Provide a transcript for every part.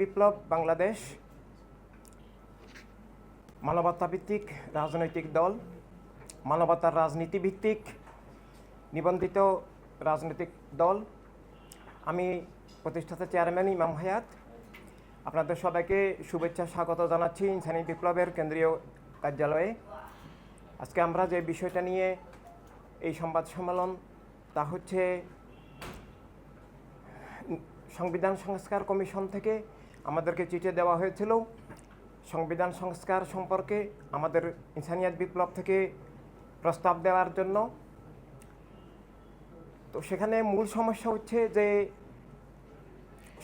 বিপ্লব বাংলাদেশ, মানবতা ভিত্তিক রাজনৈতিক দল, মানবতার রাজনীতি ভিত্তিক নিবন্ধিত রাজনৈতিক দল। আমি প্রতিষ্ঠাতা চেয়ারম্যান ইমাম হায়াত। আপনাদের সবাইকে শুভেচ্ছা, স্বাগত জানাচ্ছি ইনসানি বিপ্লবের কেন্দ্রীয় কার্যালয়ে। আজকে আমরা যে বিষয়টা নিয়ে এই সংবাদ সম্মেলন, তা হচ্ছে সংবিধান সংস্কার কমিশন থেকে আমাদেরকে চিঠি দেওয়া হয়েছিল। সংবিধান সংস্কার সম্পর্কে আমাদের ইনসানিয়াত বিপ্লব থেকে প্রস্তাব দেওয়ার জন্য। তো সেখানে মূল সমস্যা হচ্ছে যে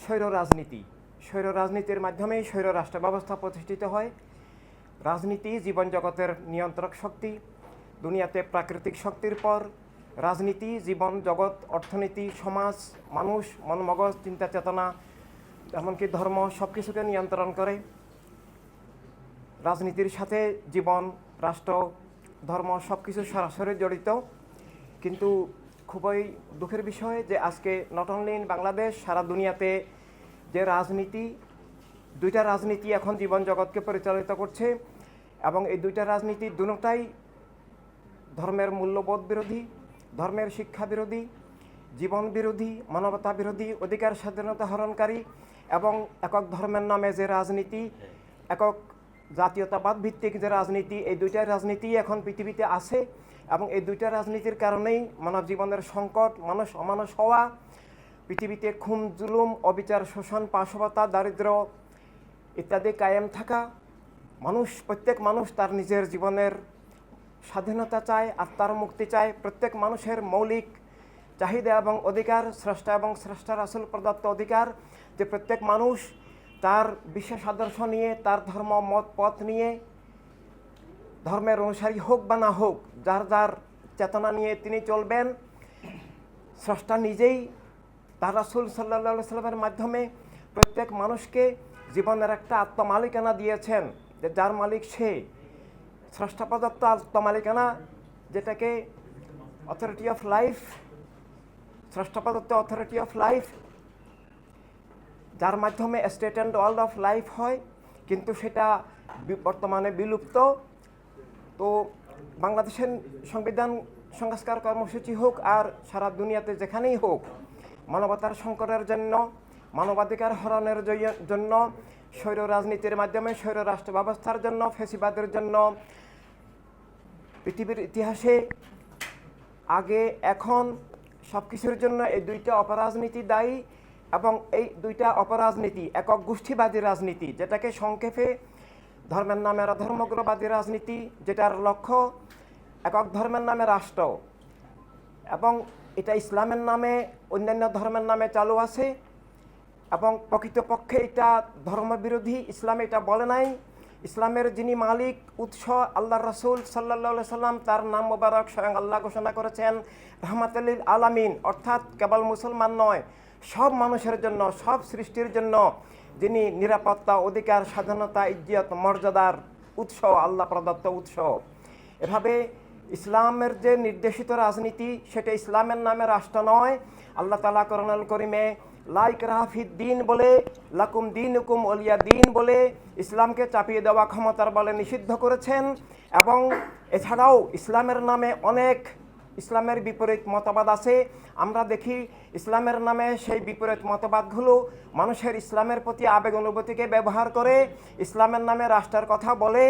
স্বৈর রাজনীতি স্বৈর রাজনীতির মাধ্যমেই স্বৈর রাষ্ট্র ব্যবস্থা প্রতিষ্ঠিত হয়। রাজনীতি জীবন জগতের নিয়ন্ত্রক শক্তি, দুনিয়াতে প্রাকৃতিক শক্তির পর। রাজনীতি, জীবন, জগৎ, অর্থনীতি, সমাজ, মানুষ, মনমগজ চিন্তা চেতনা এমনকি ধর্ম সব কিছুকে নিয়ন্ত্রণ করে। রাজনীতির সাথে জীবন, রাষ্ট্র, ধর্ম সব কিছু সরাসরি জড়িত। কিন্তু খুবই দুঃখের বিষয় যে আজকে নট অনলি ইন বাংলাদেশ সারা দুনিয়াতে যে রাজনীতি, দুইটা রাজনীতি এখন জীবন জগৎকে পরিচালিত করছে এবং এই দুইটা রাজনীতি দুটাই ধর্মের মূল্যবোধ বিরোধী, ধর্মের শিক্ষা বিরোধী জীবন বিরোধী মানবতা বিরোধী অধিকার স্বাধীনতা হরণকারী এবং একক ধর্মের নামে যে রাজনীতি, একক জাতীয়তাবাদ ভিত্তিক যে রাজনীতি, এই দুইটা রাজনীতি এখন পৃথিবীতে আছে এবং এই দুইটা রাজনীতির কারণেই মানব জীবনের সংকট, মানুষ অমানুষ হওয়া, পৃথিবীতে খুন, জুলুম, অবিচার, শোষণ পাশবতা দারিদ্র ইত্যাদি কায়েম থাকা মানুষ, প্রত্যেক মানুষ তার নিজের জীবনের স্বাধীনতা চায়, আত্মার মুক্তি চায়, প্রত্যেক মানুষের মৌলিক চাহিদা এবং অধিকার, স্রষ্টা এবং স্রষ্টার আসল প্রদত্ত অধিকার, যে প্রত্যেক মানুষ তার বিশেষ আদর্শ নিয়ে, তার ধর্ম, মত, পথ নিয়ে, ধর্মের অনুসারী হোক বা না হোক, যার যার চেতনা নিয়ে তিনি চলবেন, স্রষ্টা নিজেই তার রাসুল সাল্লা সাল্লামের মাধ্যমে প্রত্যেক মানুষকে জীবনের একটা আত্মমালিকানা দিয়েছেন, যে যার মালিক সে। স্রষ্টা প্রদত্ত আত্মমালিকানা, যেটাকে অথরিটি অফ লাইফ স্রষ্টা অথরিটি অফ লাইফ যার মাধ্যমে state and world of life হয়, কিন্তু সেটা বর্তমানে বিলুপ্ত। তো বাংলাদেশের সংবিধান সংস্কার কর্মসূচি হোক আর সারা দুনিয়াতে যেখানেই হোক, মানবতার সংকটের জন্য, মানবাধিকার হরণের জন্য, স্বৈর রাজনীতির মাধ্যমে স্বৈর রাষ্ট্র ব্যবস্থার জন্য, ফেসিবাদের জন্য, পৃথিবীর ইতিহাসে আগে, এখন সব কিছুর জন্য এই দুইটা অপরাজনীতি দায়ী এবং এই দুইটা অপরাজনীতি একক গোষ্ঠীবাদী রাজনীতি, যেটাকে সংক্ষেপে ধর্মের নামে ধর্মগ্রবাদী রাজনীতি, যেটার লক্ষ্য একক ধর্মের নামে রাষ্ট্র এবং এটা ইসলামের নামে, অন্যান্য ধর্মের নামে চালু আছে এবং প্রকৃতপক্ষে এটা ধর্মবিরোধী, ইসলাম এটা বলে নাই। ইসলামের যিনি মালিক, উৎস আল্লাহ রসুল সাল্লা সাল্লাম, তার নাম মোবারক স্বয়ং আল্লাহ ঘোষণা করেছেন রহমাতুল্লিল আলামিন, অর্থাৎ কেবল মুসলমান নয়, সব মানুষের জন্য, সব সৃষ্টির জন্য যিনি নিরাপত্তা, অধিকার, স্বাধীনতা, ইজ্জত, মর্যাদার উৎস, আল্লাহ প্রদত্ত উৎস। এভাবে ইসলামের যে নির্দেশিত রাজনীতি, সেটা ইসলামের নামে রাষ্ট্র নয়, আল্লাহ তালা করণাল করিমে লাইক রাহাফিদ দিন বলে, লাকুম দিন হুকুম অলিয়া দিন বলে, ইসলামকে চাপিয়ে দেওয়া ক্ষমতার বলে নিষিদ্ধ করেছেন। এবং এছাড়াও ইসলামের নামে অনেক ইসলামের বিপরীত মতবাদ আছে। আমরা দেখি ইসলামের নামে সেই বিপরীত মতবাদগুলো মানুষের ইসলামের প্রতি আবেগ অনুভূতিকে ব্যবহার করে, ইসলামের নামে রাষ্ট্রের কথা বলে,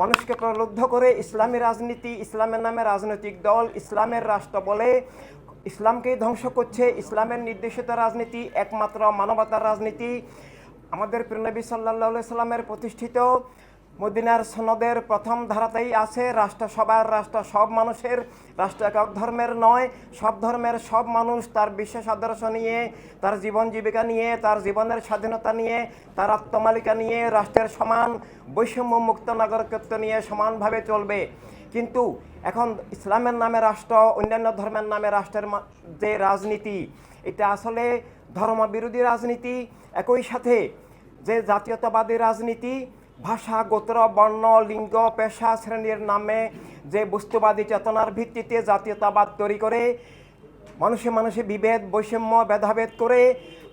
মানুষকে প্রলুব্ধ করে ইসলামী রাজনীতি, ইসলামের নামে রাজনৈতিক দল, ইসলামের রাষ্ট্র বলে। ইসলামকেই ধ্বংস করছে। ইসলামের নির্দেশিত রাজনীতি একমাত্র মানবতার রাজনীতি। আমাদের প্রিনবী সাল্লাহ সাল্লামের প্রতিষ্ঠিত মদিনার সনদের প্রথম ধারাতেই আছে রাষ্ট্র সবার রাষ্ট্র সব মানুষের, রাষ্ট্র একক ধর্মের নয়, সব ধর্মের সব মানুষ তার বিশেষ আদর্শ নিয়ে, তার জীবন জীবিকা নিয়ে, তার জীবনের স্বাধীনতা নিয়ে, তার আত্মমালিকা নিয়ে রাষ্ট্রের সমান বৈষম্য মুক্ত নাগরিকত্ব নিয়ে সমানভাবে চলবে। কিন্তু এখন ইসলামের নামে রাষ্ট্র, অন্যান্য ধর্মের নামে রাষ্ট্রের যে রাজনীতি, এটা আসলে ধর্মবিরোধী রাজনীতি, একই সাথে যে জাতীয়তাবাদী রাজনীতি, ভাষা, গোত্র, বর্ণ, লিঙ্গ, পেশা, শ্রেণির নামে যে বস্তুবাদী চেতনার ভিত্তিতে জাতীয়তাবাদ তৈরি করে মানুষে মানুষে বিভেদ, বৈষম্য, ভেদাভেদ করে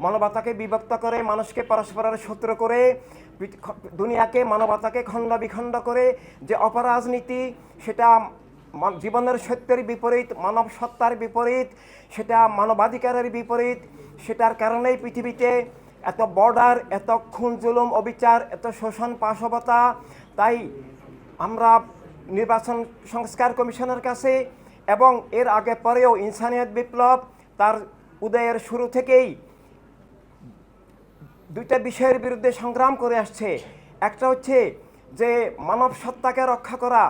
মানবতাকে বিভক্ত করে, মানুষকে পরস্পরের শত্রু করে দুনিয়াকে মানবতাকে খণ্ড বিখণ্ড করে যে অপরাজনীতি, সেটা জীবনের সত্যের বিপরীত, মানব সত্তার বিপরীত, সেটা মানবাধিকারের বিপরীত, সেটার কারণেই পৃথিবীতে এত বর্ডার, এত খুন, জুলুম, অবিচার, এত শোষণ, পাশবতা। তাই আমরা নির্বাচন সংস্কার কমিশনের কাছে এবং এর আগে পরেও ইনসানিয়ত বিপ্লব তার উদয়ের শুরু থেকেই দুইটা বিষয়ের বিরুদ্ধে সংগ্রাম করে আসছে। একটা হচ্ছে যে মানব সত্তাকে রক্ষা করা,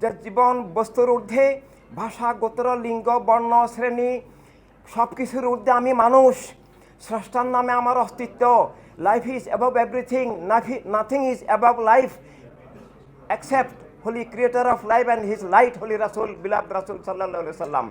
যে জীবন বস্তুর ঊর্ধ্বে ভাষা, গোত্র, লিঙ্গ, বর্ণ, শ্রেণি সব কিছুর ঊর্ধ্বে আমি মানুষ। স্রষ্টার নামে আমার অস্তিত্ব। Life is above everything nothing is above life except holy creator of life and his light holy rasul beloved rasul sallallahu alaihi wasallam